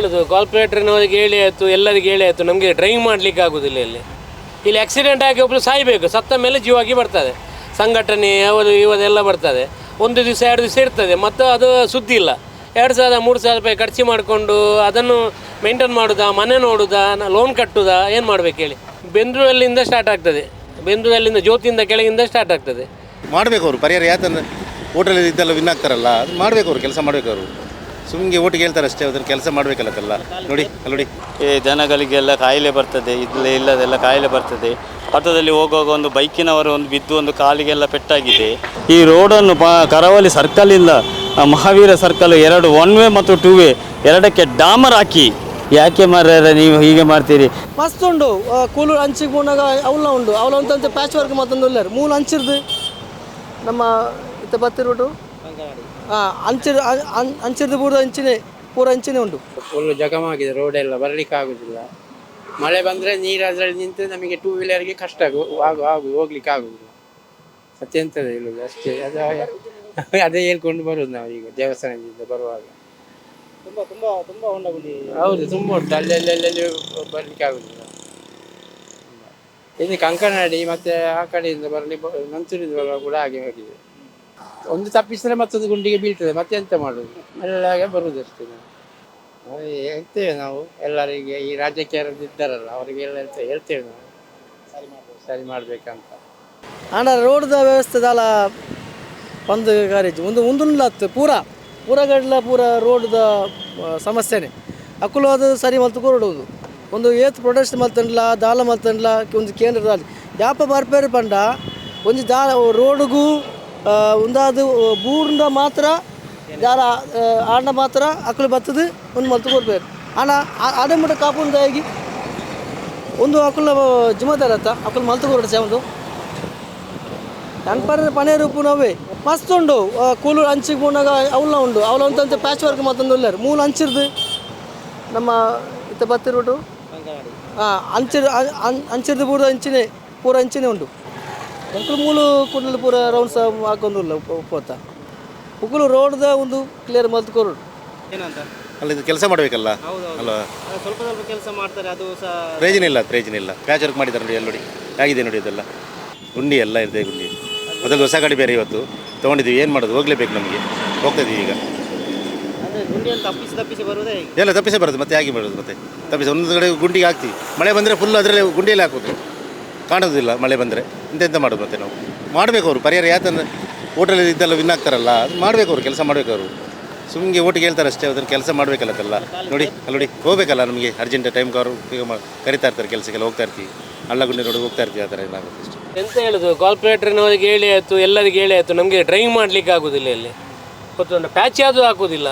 ಹೇಳೋದು ಕಾರ್ಪೊರೇಟರ್ನವರಿಗೆ ಹೇಳಿ ಆಯಿತು, ಎಲ್ಲರಿಗೆ ಹೇಳಿ ಆಯಿತು, ನಮಗೆ ಡ್ರೈವಿಂಗ್ ಮಾಡಲಿಕ್ಕೆ ಆಗೋದಿಲ್ಲ ಇಲ್ಲಿ. ಇಲ್ಲಿ ಆಕ್ಸಿಡೆಂಟ್ ಆಗಿ ಒಬ್ಬರು ಸಾಯಬೇಕು, ಸತ್ತ ಮೇಲೆ ಜೀವಾಗಿ ಬರ್ತದೆ. ಸಂಘಟನೆ, ಅವರು ಇವರೆಲ್ಲ ಬರ್ತದೆ. ಒಂದು ದಿವಸ, ಎರಡು ದಿವಸ ಇರ್ತದೆ, ಮತ್ತು ಅದು ಸುದ್ದಿ ಇಲ್ಲ. ಎರಡು ಸಾವಿರ ಮೂರು ಸಾವಿರ ರೂಪಾಯಿ ಖರ್ಚು ಮಾಡಿಕೊಂಡು ಅದನ್ನು ಮೇಂಟೈನ್ ಮಾಡೋದಾ, ಮನೆ ನೋಡೋದಾ ಲೋನ್ ಕಟ್ಟುದಾ, ಏನು ಮಾಡ್ಬೇಕು ಹೇಳಿ. ಬೆಂದೂರಲ್ಲಿಂದ ಸ್ಟಾರ್ಟ್ ಆಗ್ತದೆ. ಬೆಂದೂರಲ್ಲಿಂದ ಜ್ಯೋತಿಯಿಂದ ಕೆಳಗಿಂದ ಸ್ಟಾರ್ಟ್ ಆಗ್ತದೆ. ಮಾಡಬೇಕು ಅವರು, ಪರಿಹಾರ ಯಾತಂದ್ರೆ ಹೋಟೆಲ್ ಇದ್ದೆಲ್ಲ ವಿನ್ ಆಗ್ತಾರಲ್ಲ, ಅದು ಮಾಡಬೇಕು ಅವರು, ಕೆಲಸ ಮಾಡಬೇಕು ಅವರು. ಸುಮ್ಮನೆ ಓಟಿಗೆ ಹೇಳ್ತಾರೆ ಅಷ್ಟೇ ಅದನ್ನು ಕೆಲಸ ಮಾಡಬೇಕಲ್ಲ ಅದೆಲ್ಲ. ನೋಡಿ ಅಲ್ಲಿ ನೋಡಿ. ಏ ಜನಗಳಿಗೆಲ್ಲ ಕಾಯಿಲೆ ಬರ್ತದೆ ಇಲ್ಲ ಇಲ್ಲದೆಲ್ಲ ಕಾಯಿಲೆ ಬರ್ತದೆ. ಪಥದಲ್ಲಿ ಹೋಗುವಾಗ ಒಂದು ಬೈಕಿನವರು ಒಂದು ಬಿದ್ದು ಒಂದು ಕಾಲಿಗೆಲ್ಲ ಪೆಟ್ಟಾಗಿದೆ. ಈ ರೋಡನ್ನು ಬ ಕರಾವಳಿ ಸರ್ಕಲಿಂದ ಇಲ್ಲ ಮಹಾವೀರ ಸರ್ಕಲ್ ಎರಡು ಒನ್ ವೇ ಮತ್ತು ಟೂ ವೇ ಎರಡಕ್ಕೆ ಡಾಮರ್ ಹಾಕಿ. ಯಾಕೆ ಮಾರ್ರೆ ನೀವು ಹೀಗೆ ಮಾಡ್ತೀರಿ? ಮಸ್ತ್ ಉಂಡು ಆ, ಹಂಚಿಗೆ ಪೋನಾಗ ಅವಲ ಉಂಡು. ಅವಲ ಅಂತ ಪ್ಯಾಚ್ ವರ್ಕ್ ಮತ್ತೊಂದು ಉಳ್ಳಾರು ಮೂಲ ಹಂಚಿರ್ದು ನಮ್ಮ ಇತ್ತ ಬತ್ತಿರ್ಬಿಟ್ಟು ಹಾಂ ಅಂಚಿರ್ ಅಂ- ಅಂ- ಅಂಚಿರ್ದು ಪೂರ ಅಂಚಿನೇ ಪೂರ ಅಂಚಿನೇ ಉಂಟು. ಫುಲ್ ಜಗಮಾಗಿದೆ ರೋಡ್ ಎಲ್ಲ ಬರಲಿಕ್ಕೆ ಆಗುದಿಲ್ಲ. ಮಳೆ ಬಂದರೆ ನೀರು ಅದರಲ್ಲಿ ನಿಂತು ನಮಗೆ ಟೂ ವೀಲರ್ಗೆ ಕಷ್ಟ ಆಗು ಆಗು ಆಗು ಹೋಗ್ಲಿಕ್ಕೆ ಆಗುದಿಲ್ಲ. ಅತ್ಯಂತ ಹೇಳುದು ಅಷ್ಟೇ. ಅದು ಅದೇ ಹೇಳ್ಕೊಂಡು ಬರುದು ನಾವು ಈಗ ದೇವಸ್ಥಾನದಿಂದ ಬರುವಾಗ. ತುಂಬ ತುಂಬ ತುಂಬ ಉಂಡಗುಂಡಿ ಹೌದು ತುಂಬ ಉಂಟು. ಅಲ್ಲಿ ಬರ್ಲಿಕ್ಕೆ ಆಗುದಿಲ್ಲ. ಇಲ್ಲಿ ಕಂಕನಾಡಿ ಮತ್ತೆ ಆ ಕಡೆಯಿಂದ ಬರಲಿ ಮಂಚೂರಿಂದ ಬರುವಾಗ ಕೂಡ ಹಾಗೆ ಹೋಗಿದೆ. ಒಂದು ತಪ್ಪಿಸಿದ್ರೆ ಮತ್ತೊಂದು ಗುಂಡಿಗೆ ಬೀಳ್ತದೆ. ಮತ್ತೆ ಎಂತ ಮಾಡುದು? ಎಲ್ಲ ಬರುದಷ್ಟೇ ನಾವು. ಹೇಳ್ತೇವೆ ನಾವು. ಎಲ್ಲರಿಗೆ ಈ ರಾಜ್ಯಕ್ಕೆ ಯಾರಾದ್ರು ಇದ್ದಾರಲ್ಲ ಅವರಿಗೆಲ್ಲ ಹೇಳ್ತೇವೆ. ಹೇಳ್ತೇವೆ ನಾವು. ಸರಿ ಮಾಡ್ಬೇಕು ಸರಿ ಮಾಡ್ಬೇಕಂತ. ಹಣ ರೋಡ್ದ ವ್ಯವಸ್ಥೆ ದಾಲ ಒಂದು ಗಾರೇಜ್, ಒಂದು ಮುಂದುನ್ಲತ್ತು ಪೂರ. ಪೂರ ಗಡ್ಲ, ಪೂರ ರೋಡ್ದ ಸಮಸ್ಯೆನೆ. ಅಕ್ಕಲು ಅದು ಸರಿ ಮಲ್ತು ಕೊರಡುವುದು. ಒಂದು ಏತ್ ಪ್ರೊಟೆಸ್ಟ್ ಮಲ್ತಂಡ್ಲ ದಾಲ ಮಲ್ತಂಡ್ಲ, ಒಂದು ಕೇಂದ್ರದಲ್ಲಿ ದಾಲ ಯಾಪ ಬರ್ಪೇರು ಪಂಡ, ಒಂದು ದಾ ರೋಡ್ಗೂ ಆ, ಒಂದಾದು ಬೂರ್ಂಡ ಮಾತ್ರ ಯಾರ ಆಂಡ ಮಾತ್ರ ಅಕ್ಕಲು ಬತ್ತದು ಒಂದು ಮಲ್ತು ಕೊಡ್ಬೇಕು ಆಣ ಅದೇ ಮಟ್ಟ ಕಾಪುಂದಾಗಿ ಒಂದು ಅಕ್ಕಲ ಜಿಮ್ಮದಾರ ಅತ್ತ ಅಕ್ಕಲು ಮಲ್ತು ಕೊರಡು ಒಂದು ಕನ್ಪರ್ ಪನೇ ರೂಪು ನಾವೇ ಮಸ್ತ್ ಉಂಡು. ಕೂಲು ಅಂಚಿಗೆ ಪೋನಾಗ ಅವಲ ಉಂಡು. ಅವಲ ಅಂತ ಪ್ಯಾಚ್ ವರ್ಕ್ ಮತ್ತೊಂದು ಉಳ್ಳಾರು ಮೂಲ ಅಂಚಿರ್ದು. ನಮ್ಮ ಇತ್ತ ಬತ್ತಿರ್ಬಿಟ್ಟು ಹಾಂ ಅಂಚಿರ್ ಅಂಚಿರ್ದು ಪೂರ ಅಂಚಿನೇ ಪೂರ ಅಂಚಿನೇ ಉಂಡು. ಎಂಕುಲು ಮೂಲು ಕುಂಡಲು ಪೂರ ರೌಂಡ್ಸ್ ಹಾಕೊಂಡು ಉಲ್ಲ ಉಪ್ಪತ್ತ ಉಗುಲು ರೋಡ್ದ ಒಂದು ಕ್ಲಿಯರ್ ಮಲ್ತು ಏನಂತ? ಅಲ್ಲಿ ಇದು ಕೆಲಸ ಮಾಡಬೇಕಲ್ಲ? ಅಲ್ವಾ? ಸ್ವಲ್ಪ ಸ್ವಲ್ಪ ಕೆಲಸ ಮಾಡ್ತಾರೆ ಅದು ಸಹ ಪ್ರಯೋಜನ ಇಲ್ಲ ಪ್ರಯೋಜನ ಇಲ್ಲ. ಪ್ಯಾಚ್ ವರ್ಕ್ ಮಾಡಿದ್ದಾರೆ ನೋಡಿ ಅಲ್ಲಿ ನೋಡಿ ಆಗಿದೆ ನೋಡಿ ಇದೆಲ್ಲ ಗುಂಡಿ ಎಲ್ಲ ಇದೆ ಗುಂಡಿ ಮೊದಲು ಹೊಸ ಗಾಡಿ ಬೇರೆ ಇವತ್ತು. ತೊಗೊಂಡಿದ್ದೀವಿ ಏನು ಮಾಡೋದು? ಹೋಗ್ಲೇಬೇಕು ನಮಗೆ. ಹೋಗ್ತಾ ಇದೀವಿ ಈಗ. ಅಂದರೆ ಗುಂಡಿಯಲ್ಲಿ ತಪ್ಪಿಸಿ ತಪ್ಪಿಸಿ ಬರೋದೇ ಹೇಗೆ? ಎಲ್ಲ ತಪ್ಪಿಸೇ ಬರೋದು ಮತ್ತೆ ಆಗಿ ಮಾಡೋದು ಮತ್ತೆ? ತಪ್ಪಿಸಿ ಒಂದೊಂದು ಕಡೆ ಗುಂಡಿಗೆ ಹಾಕ್ತೀವಿ. ಮಳೆ ಬಂದರೆ ಫುಲ್ ಅದರಲ್ಲಿ ಗುಂಡಿಯಲ್ಲಿ ಹಾಕೋದು. ಕಾಣೋದಿಲ್ಲ ಮಳೆ ಬಂದರೆ. ಎಂತೆಂತ ಮಾಡೋದು ಮತ್ತೆ ನಾವು? ಮಾಡಬೇಕು ಅವರು ಪರಿಹಾರ ಯಾತಂದ್ರೆ ಓಟೆಲಲ್ಲಿ ಇದ್ದೆಲ್ಲ ವಿನ್ ಆಗ್ತಾರಲ್ಲ, ಅದು ಮಾಡಬೇಕು ಅವರು ಕೆಲಸ ಮಾಡಬೇಕು ಅವರು ಸುಮ್ಮನೆ ಓಟಿಗೆ ಹೇಳ್ತಾರೆ ಅಷ್ಟೇ, ಅದನ್ನು ಕೆಲಸ ಮಾಡಬೇಕಲ್ಲ ಅದೆಲ್ಲ ನೋಡಿ, ಅಲ್ಲಿ ನೋಡಿ, ಹೋಗ್ಬೇಕಲ್ಲ ನಮಗೆ ಅರ್ಜೆಂಟ್ ಟೈಮ್ ಅವರು ಈಗ ಕರಿತಾ ಇರ್ತಾರೆ ಕೆಲಸಕ್ಕೆಲ್ಲ ಹೋಗ್ತಾ ಇರ್ತೀವಿ. ಹಳ್ಳಗುಂಡಿ ನೋಡಿ ಹೋಗ್ತಾ ಇರ್ತೀವಿ ಆ ಥರ ಏನಾಗುತ್ತೆ ಅಷ್ಟೇ. ಎಂತ ಹೇಳೋದು ಕಾರ್ಪೊರೇಟರ್ನವರಿಗೆ ಹೇಳಿ ಆಯಿತು, ಎಲ್ಲರಿಗೆ ಹೇಳಿ ಆಯಿತು, ನಮಗೆ ಡ್ರೈವಿಂಗ್ ಮಾಡಲಿಕ್ಕೆ ಆಗೋದಿಲ್ಲ ಇಲ್ಲಿ. ಗೊತ್ತೊಂದು ಪ್ಯಾಚ್ ಆದರೂ ಹಾಕೋದಿಲ್ಲ.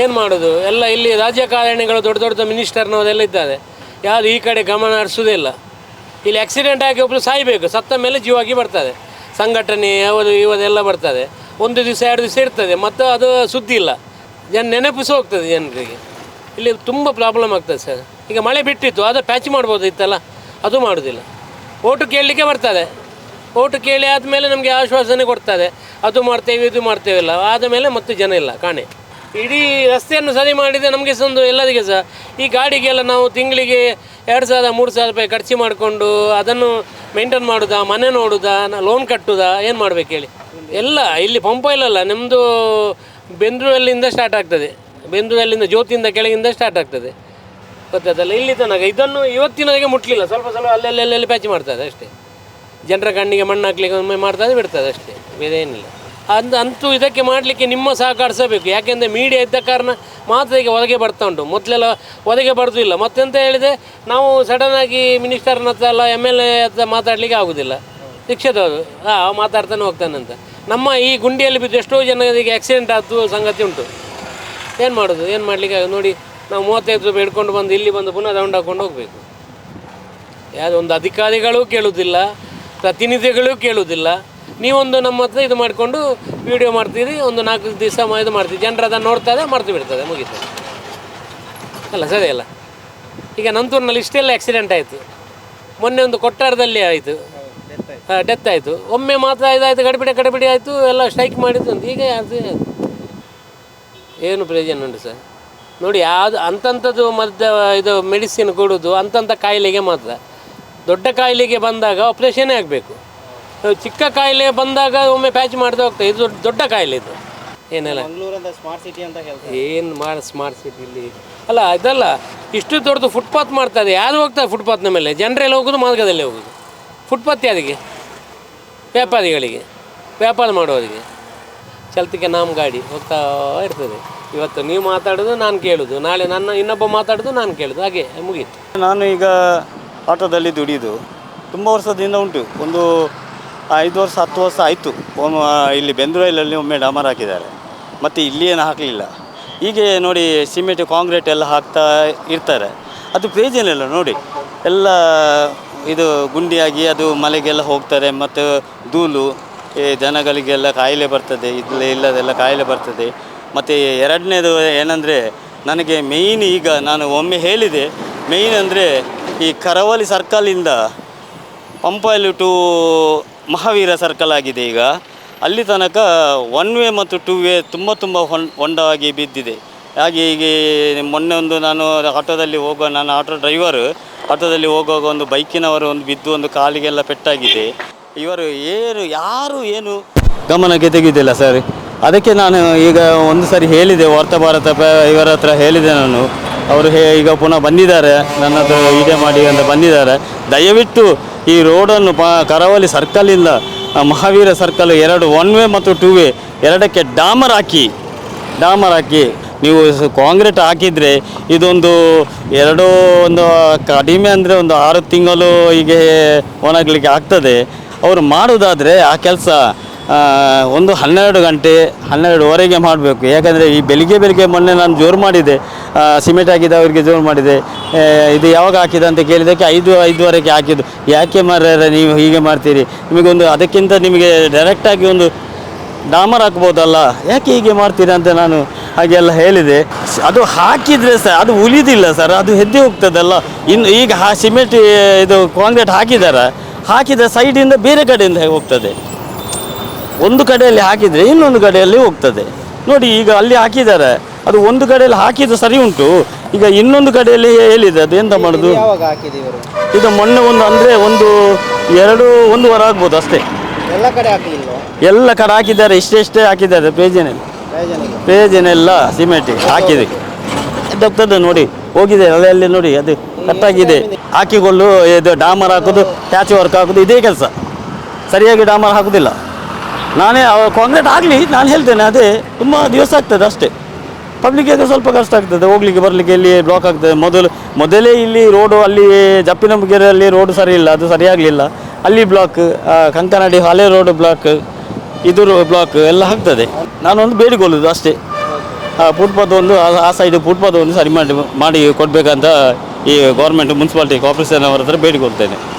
ಏನು ಮಾಡೋದು, ಎಲ್ಲ ಇಲ್ಲಿ ರಾಜಕಾರಣಿಗಳು ದೊಡ್ಡ ದೊಡ್ಡ ಮಿನಿಸ್ಟರ್ನವರೆಲ್ಲ ಇದ್ದಾರೆ. ಯಾರು ಈ ಕಡೆ ಗಮನ ಹರಿಸೋದೇ ಇಲ್ಲ. ಇಲ್ಲಿ ಆಕ್ಸಿಡೆಂಟ್ ಆಗಿ ಒಬ್ಬರು ಸಾಯಬೇಕು, ಸತ್ತ ಮೇಲೆ ಜೀವಾಗಿ ಬರ್ತದೆ. ಸಂಘಟನೆ, ಅವರು ಇವದೆಲ್ಲ ಬರ್ತದೆ. ಒಂದು ದಿವಸ, ಎರಡು ದಿವಸ ಇರ್ತದೆ, ಮತ್ತು ಅದು ಸುದ್ದಿ ಇಲ್ಲ. ಜನ, ನೆನಪಿಸಿ ಹೋಗ್ತದೆ ಜನರಿಗೆ. ಇಲ್ಲಿ ತುಂಬ ಪ್ರಾಬ್ಲಮ್ ಆಗ್ತದೆ ಸರ್. ಈಗ ಮಳೆ ಬಿಟ್ಟಿತ್ತು ಅದು ಪ್ಯಾಚ್ ಮಾಡ್ಬೋದು ಇತ್ತಲ್ಲ? ಅದು ಮಾಡೋದಿಲ್ಲ. ಓಟು ಕೇಳಲಿಕ್ಕೆ ಬರ್ತದೆ. ಓಟು ಕೇಳಿ ಆದಮೇಲೆ ನಮಗೆ ಆಶ್ವಾಸನೆ ಕೊಡ್ತದೆ. ಅದು ಮಾಡ್ತೇವೆ, ಇದು ಮಾಡ್ತೇವೆ ಇಲ್ಲ ಆದಮೇಲೆ ಮತ್ತೆ ಜನ ಇಲ್ಲ, ಕಾಣೆ. ಇಡೀ ರಸ್ತೆಯನ್ನು ಸರಿ ಮಾಡಿದರೆ ನಮಗೆ ಒಂದು ಎಲ್ಲರಿಗೆ ಸಹ ಈ ಗಾಡಿಗೆಲ್ಲ ನಾವು ತಿಂಗಳಿಗೆ ಎರಡು ಸಾವಿರ, ಮೂರು ಸಾವಿರ ರೂಪಾಯಿ ಖರ್ಚು ಮಾಡಿಕೊಂಡು ಅದನ್ನು ಮೇಂಟೈನ್ ಮಾಡೋದಾ, ಮನೆ ನೋಡೋದಾ ಲೋನ್ ಕಟ್ಟುದಾ, ಏನು ಮಾಡ್ಬೇಕು ಹೇಳಿ. ಎಲ್ಲ ಇಲ್ಲಿ ಪಂಪ ಇಲ್ಲಲ್ಲ ನಿಮ್ಮದು ಬೆಂದೂರಲ್ಲಿಂದ ಸ್ಟಾರ್ಟ್ ಆಗ್ತದೆ. ಬೆಂದೂರಲ್ಲಿಂದ ಜ್ಯೋತಿಯಿಂದ ಕೆಳಗಿಂದ ಸ್ಟಾರ್ಟ್ ಆಗ್ತದೆ. ಗೊತ್ತಾಯ್ತಲ್ಲ? ಇಲ್ಲಿ ತನಕ. ಇದನ್ನು ಇವತ್ತಿನವರೆಗೆ ಮುಟ್ಲಿಲ್ಲ. ಸ್ವಲ್ಪ ಸ್ವಲ್ಪ ಅಲ್ಲೆಲ್ಲೆಲ್ಲಿ ಪ್ಯಾಚ್ ಮಾಡ್ತದೆ ಅಷ್ಟೇ. ಜನರ ಕಣ್ಣಿಗೆ ಮಣ್ಣು ಹಾಕ್ಲಿಕ್ಕೆ ಒಮ್ಮೆ ಮಾಡ್ತದೆ, ಬಿಡ್ತದೆ ಅಷ್ಟೇ. ಬೇರೆ ಏನಿಲ್ಲ. ಅಂದ ಅಂತೂ ಇದಕ್ಕೆ ಮಾಡಲಿಕ್ಕೆ ನಿಮ್ಮ ಸಹಕರಿಸಬೇಕು. ಯಾಕೆಂದರೆ ಮೀಡಿಯಾ ಇದ್ದ ಕಾರಣ ಮಾತ್ರ ಈಗ ಒದಗೆ ಬರ್ತಾ ಉಂಟು. ಮೊದಲೆಲ್ಲ ಹೊರಗೆ ಬರ್ದಿಲ್ಲ. ಮತ್ತೆಂತ ಹೇಳಿದೆ ನಾವು ಸಡನ್ನಾಗಿ ಮಿನಿಸ್ಟರ್ನ ಹತ್ರ ಎಲ್ಲ ಎಂ ಎಲ್ ಎ ಹತ್ರ ಮಾತಾಡಲಿಕ್ಕೆ ಆಗೋದಿಲ್ಲ. ಶಿಕ್ಷೆದವರು ಹಾಂ ಮಾತಾಡ್ತಾನೆ ಹೋಗ್ತಾನೆ ಅಂತ. ನಮ್ಮ ಈ ಗುಂಡಿಯಲ್ಲಿ ಬಿದ್ದು ಎಷ್ಟೋ ಜನರಿಗೆ ಆಕ್ಸಿಡೆಂಟ್ ಆದ್ದು ಸಂಗತಿ ಉಂಟು. ಏನು ಮಾಡೋದು? ಏನು ಮಾಡಲಿಕ್ಕೆ ನೋಡಿ, ನಾವು ಮೂವತ್ತೈದು ರೂಪಾಯಿ ಹಿಡ್ಕೊಂಡು ಬಂದು ಇಲ್ಲಿ ಬಂದು ಪುನಃ ರೌಂಡ್ ಹಾಕೊಂಡು ಹೋಗಬೇಕು. ಯಾವುದೋ ಒಂದು ಅಧಿಕಾರಿಗಳು ಕೇಳುವುದಿಲ್ಲ ಪ್ರತಿನಿಧಿಗಳು ಕೇಳುವುದಿಲ್ಲ ನೀವೊಂದು ನಮ್ಮ ಹತ್ರ ಇದು ಮಾಡಿಕೊಂಡು ವಿಡಿಯೋ ಮಾಡ್ತೀರಿ, ಒಂದು ನಾಲ್ಕು ದಿವಸ ಇದು ಮಾಡ್ತೀವಿ ಜನರು ಅದನ್ನು ನೋಡ್ತಾರೆ ಮರ್ತು ಬಿಡ್ತದೆ ಮುಗೀತದೆ ಅಲ್ಲ, ಸರಿ ಅಲ್ಲ. ಈಗ ನಂತೂರಿನಲ್ಲಿ ಇಷ್ಟೆಲ್ಲ ಆಕ್ಸಿಡೆಂಟ್ ಆಯಿತು. ಮೊನ್ನೆ ಒಂದು ಕೊಟ್ಟಾರದಲ್ಲಿ ಆಯಿತು. ಡೆತ್ ಆಯಿತು. ಒಮ್ಮೆ ಮಾತ್ರ ಇದಾಯಿತು, ಗಡಿಬಿಡಿ ಗಡಿಬಿಡಿ ಆಯಿತು, ಎಲ್ಲ ಸ್ಟ್ರೈಕ್ ಮಾಡಿದ್ದು ಅಂತ. ಈಗ ಅದು ಏನು ಪ್ರಯೋಜನ ಉಂಟು ಸರ್? ನೋಡಿ, ಯಾವುದು ಅಂತಂಥದ್ದು ಮದ್ದು, ಇದು ಮೆಡಿಸಿನ್ ಕೊಡೋದು ಅಂತಂಥ ಕಾಯಿಲೆಗೆ ಮಾತ್ರ. ದೊಡ್ಡ ಕಾಯಿಲೆಗೆ ಬಂದಾಗ ಆಪ್ರೇಷನೇ ಆಗಬೇಕು. ಚಿಕ್ಕ ಕಾಯಿಲೆ ಬಂದಾಗ ಒಮ್ಮೆ ಪ್ಯಾಚ್ ಮಾಡ್ತಾ ಹೋಗ್ತದೆ. ಇದು ದೊಡ್ಡ- ದೊಡ್ಡ ಕಾಯಿಲೆ ಇದು. ಏನೆಲ್ಲ? ಸ್ಮಾರ್ಟ್ ಸಿಟಿ ಅಂತ ಹೇಳ್ತಾರೆ. ಏನು ಮಾಡಿ ಸ್ಮಾರ್ಟ್ ಇಲ್ಲಿ? ಅಲ್ಲ ಇದಲ್ಲ ಇಷ್ಟು ದೊಡ್ಡದು ಫುಟ್ಪಾತ್ ಮಾಡ್ತಾರೆ ಯಾರು ಹೋಗ್ತಾರೆ ಫುಟ್ಪಾತ್ನ ಮೇಲೆ? ಜನರೆಲ್ಲ ಹೋಗೋದು ಮಾರ್ಗದಲ್ಲಿ ಹೋಗೋದು. ಫುಟ್ಪಾತ್ ಯಾರಿಗೆ? ವ್ಯಾಪಾರಿಗಳಿಗೆ. ವ್ಯಾಪಾರ ಮಾಡೋರಿಗೆ. ಚಲ್ತಿಗೆ ನಾಮ್ ಗಾಡಿ ಹೋಗ್ತಾ ಇರ್ತದೆ. ಇವತ್ತು ನೀವು ಮಾತಾಡೋದು ನಾನು ಕೇಳೋದು. ನಾಳೆ ನನ್ನ ಇನ್ನೊಬ್ಬ ಮಾತಾಡೋದು ನಾನು ಕೇಳೋದು. ಹಾಗೆ ಮುಗೀತು. ನಾನು ಈಗ ಆಟೋದಲ್ಲಿ ದುಡಿದು ತುಂಬ ವರ್ಷದಿಂದ ಉಂಟು. ಒಂದು ಐದು ವರ್ಷ, ಹತ್ತು ವರ್ಷ ಆಯಿತು. ಇಲ್ಲಿ ಬೆಂದೂರಲ್ಲಿ ಒಮ್ಮೆ ಡಾಮರ್ ಹಾಕಿದ್ದಾರೆ. ಮತ್ತು ಇಲ್ಲಿ ಏನು ಹಾಕಲಿಲ್ಲ. ಹೀಗೆ ನೋಡಿ ಸಿಮೆಂಟ್, ಕಾಂಕ್ರೀಟ್ ಎಲ್ಲ ಹಾಕ್ತಾ ಇರ್ತಾರೆ. ಅದು ಪ್ರಯೋಜನ ನೋಡಿ. ಎಲ್ಲ, ಇದು ಗುಂಡಿಯಾಗಿ ಅದು ಮಲೆಗೆಲ್ಲ ಹೋಗ್ತಾರೆ. ಮತ್ತು ಧೂಳು, ಈ ಜನಗಳಿಗೆಲ್ಲ ಕಾಯಿಲೆ ಬರ್ತದೆ. ಇಲ್ಲ ಇಲ್ಲದೆಲ್ಲ ಕಾಯಿಲೆ ಬರ್ತದೆ. ಮತ್ತು ಎರಡನೇದು ಏನಂದರೆ, ನನಗೆ ಮೇಯ್ನ್ ಈಗ ನಾನು ಒಮ್ಮೆ ಹೇಳಿದೆ ಮೇಯ್ನ್ ಅಂದರೆ ಈ ಕರಾವಳಿ ಸರ್ಕಲಿಂದ ಪಂಪಲ್ಲಿ ಟು ಮಹಾವೀರ ಸರ್ಕಲ್ ಆಗಿದೆ ಈಗ. ಅಲ್ಲಿ ತನಕ ಒನ್ ವೇ ಮತ್ತು ಟೂ ವೇ ತುಂಬ ತುಂಬ ಹೊನ್, ಹೊಂಡವಾಗಿ ಬಿದ್ದಿದೆ. ಹಾಗೆ ಹೀಗೆ ಮೊನ್ನೆ ಒಂದು ನಾನು ಆಟೋದಲ್ಲಿ ಹೋಗುವ, ನಾನು ಆಟೋ ಡ್ರೈವರ್ ಆಟೋದಲ್ಲಿ ಹೋಗುವಾಗ ಒಂದು ಬೈಕಿನವರು ಒಂದು ಬಿದ್ದು ಒಂದು ಕಾಲಿಗೆಲ್ಲ ಪೆಟ್ಟಾಗಿದೆ. ಇವರು ಏನು, ಯಾರು ಏನು ಗಮನಕ್ಕೆ ತೆಗೆದಿಲ್ಲ ಸರ್. ಅದಕ್ಕೆ ನಾನು ಈಗ ಒಂದು ಸಾರಿ ಹೇಳಿದೆ, ವಾರ್ತಾ ಭಾರತ ಇವರ ಹತ್ರ ಹೇಳಿದೆ ನಾನು. ಅವರು ಹೇ, ಈಗ ಪುನಃ ಬಂದಿದ್ದಾರೆ, ನನ್ನ ಹತ್ರ ಮಾಡಿ ಅಂತ ಬಂದಿದ್ದಾರೆ. ದಯವಿಟ್ಟು ಈ ರೋಡನ್ನು ಪ ಕರಾವಳಿ ಸರ್ಕಲಿಂದ ಮಹಾವೀರ ಸರ್ಕಲ್ ಎರಡು ಒನ್ ವೇ ಮತ್ತು ಟೂ ವೇ ಎರಡಕ್ಕೆ ಡಾಮರ್ ಹಾಕಿ ಡಾಮರ್ ಹಾಕಿ ನೀವು ಕಾಂಕ್ರೀಟ್ ಹಾಕಿದರೆ ಇದೊಂದು ಎರಡು ಒಂದು ಕಡಿಮೆ ಅಂದರೆ ಒಂದು ಆರು ತಿಂಗಳು ಹೀಗೆ ಒಣಗಲಿಕ್ಕೆ ಆಗ್ತದೆ. ಅವರು ಮಾಡೋದಾದರೆ ಆ ಕೆಲಸ ಒಂದು ಹನ್ನೆರಡು ಗಂಟೆ, ಹನ್ನೆರಡುವರೆಗೆ ಮಾಡಬೇಕು. ಯಾಕಂದರೆ ಈ ಬೆಳಿಗ್ಗೆ ಬೆಳಿಗ್ಗೆ ಮೊನ್ನೆ ನಾನು ಜೋರು ಮಾಡಿದೆ ಸಿಮೆಂಟ್ ಸಿಮೆಂಟ್ ಹಾಕಿದವರಿಗೆ ಜೋರು ಮಾಡಿದೆ ಇದು ಯಾವಾಗ ಹಾಕಿದ ಅಂತ ಕೇಳಿದ್ದಕ್ಕೆ ಐದು, ಐದುವರೆಗೆ ಹಾಕಿದ್ದು. ಯಾಕೆ ಮಾರ್ರೆ, ನೀವು ಹೀಗೆ ಮಾಡ್ತೀರಿ? ನಿಮಗೊಂದು ಅದಕ್ಕಿಂತ ನಿಮಗೆ ಡೈರೆಕ್ಟಾಗಿ ಒಂದು ಡಾಮರ್ ಹಾಕ್ಬೋದಲ್ಲ. ಯಾಕೆ ಹೀಗೆ ಮಾಡ್ತೀರಿ ಅಂತ ನಾನು ಹಾಗೆಲ್ಲ ಹೇಳಿದೆ. ಅದು ಹಾಕಿದರೆ ಸರ್ ಅದು ಉಳಿದಿಲ್ಲ ಸರ್. ಅದು ಹೆದ್ದೆ ಹೋಗ್ತದಲ್ಲ. ಇನ್ನು ಈಗ ಹಾ, ಸಿಮೆಂಟ್, ಇದು ಕಾಂಕ್ರೀಟ್ ಹಾಕಿದಾರ. ಹಾಕಿದ ಸೈಡಿಂದ ಬೇರೆ ಕಡೆಯಿಂದ ಹೋಗ್ತದೆ. ಒಂದು ಕಡೆಯಲ್ಲಿ ಹಾಕಿದರೆ ಇನ್ನೊಂದು ಕಡೆಯಲ್ಲಿ ಹೋಗ್ತದೆ. ನೋಡಿ ಈಗ ಅಲ್ಲಿ ಹಾಕಿದ್ದಾರೆ. ಅದು ಒಂದು ಕಡೆಯಲ್ಲಿ ಹಾಕಿದ್ದು ಸರಿ ಉಂಟು. ಈಗ ಇನ್ನೊಂದು ಕಡೆಯಲ್ಲಿ ಹೇಳಿದೆ ಅದು ಎಂತ ಮಾಡೋದು? ಇದು ಮೊನ್ನೆ ಒಂದು ಅಂದರೆ ಒಂದು ಎರಡು ಒಂದು ವಾರ ಆಗ್ಬೋದು ಅಷ್ಟೇ. ಎಲ್ಲ ಕಡೆ ಎಲ್ಲ ಕಡೆ ಹಾಕಿದ್ದಾರೆ ಇಷ್ಟೆಷ್ಟೇ ಹಾಕಿದ್ದಾರೆ ಪೇಜಿನ. ಪ್ರಯೋಜನಕ್ಕೆ ಪೇಜಿನೆಲ್ಲ ಸಿಮೆಂಟ್ ಹಾಕಿದೆ. ಇದಾಗ್ತದೆ ನೋಡಿ ಹೋಗಿದೆ ಅಲ್ಲಲ್ಲಿ ನೋಡಿ ಅದು ಕಟ್ಟಾಗಿದೆ ಹಾಕಿಕೊಳ್ಳು ಇದು ಡಾಮರ್ ಹಾಕೋದು ಪ್ಯಾಚ್ ವರ್ಕ್ ಹಾಕೋದು ಇದೇ ಕೆಲಸ. ಸರಿಯಾಗಿ ಡಾಮರ್ ಹಾಕೋದಿಲ್ಲ. ನಾನೇ ಕಾಂಕ್ರೀಟ್ ಆಗಲಿ, ನಾನು ಹೇಳ್ತೇನೆ, ಅದೇ ತುಂಬ ದಿವಸ ಆಗ್ತದೆ ಅಷ್ಟೇ. ಪಬ್ಲಿಕ್ ಆದರೆ ಸ್ವಲ್ಪ ಕಷ್ಟ ಆಗ್ತದೆ, ಹೋಗ್ಲಿಕ್ಕೆ, ಬರಲಿಕ್ಕೆ ಇಲ್ಲಿ ಬ್ಲಾಕ್ ಆಗ್ತದೆ. ಮೊದಲು, ಮೊದಲೇ ಇಲ್ಲಿ ರೋಡು ಅಲ್ಲಿ ಜಪ್ಪಿನಮುಗೆರೆಯಲ್ಲಿ ರೋಡ್ ಸರಿ ಇಲ್ಲ, ಅದು ಸರಿಯಾಗಲಿಲ್ಲ ಅಲ್ಲಿ ಬ್ಲಾಕ್ ಕಂಕನಾಡಿ ಹಳೆ ರೋಡ್ ಬ್ಲಾಕ್ ಇದು ಬ್ಲಾಕ್ ಎಲ್ಲ ಆಗ್ತದೆ. ನಾನೊಂದು ಬೇಡಿಕೊಳ್ಳೋದು ಅಷ್ಟೇ. ಫುಟ್ಪಾತ್ ಒಂದು ಆ- ಆ ಸೈಡ್ ಫುಟ್ಪಾತ್ ಒಂದು ಸರಿ ಮಾಡಿ ಮಾಡಿ ಕೊಡಬೇಕಂತ ಈ ಗೌರ್ಮೆಂಟ್ ಮುನ್ಸಿಪಾಲ್ಟಿ ಕಾರ್ಪೊರೇಷನ್ ಅವರ ಹತ್ರ ಬೇಡಿಕೊಳ್ತೇನೆ.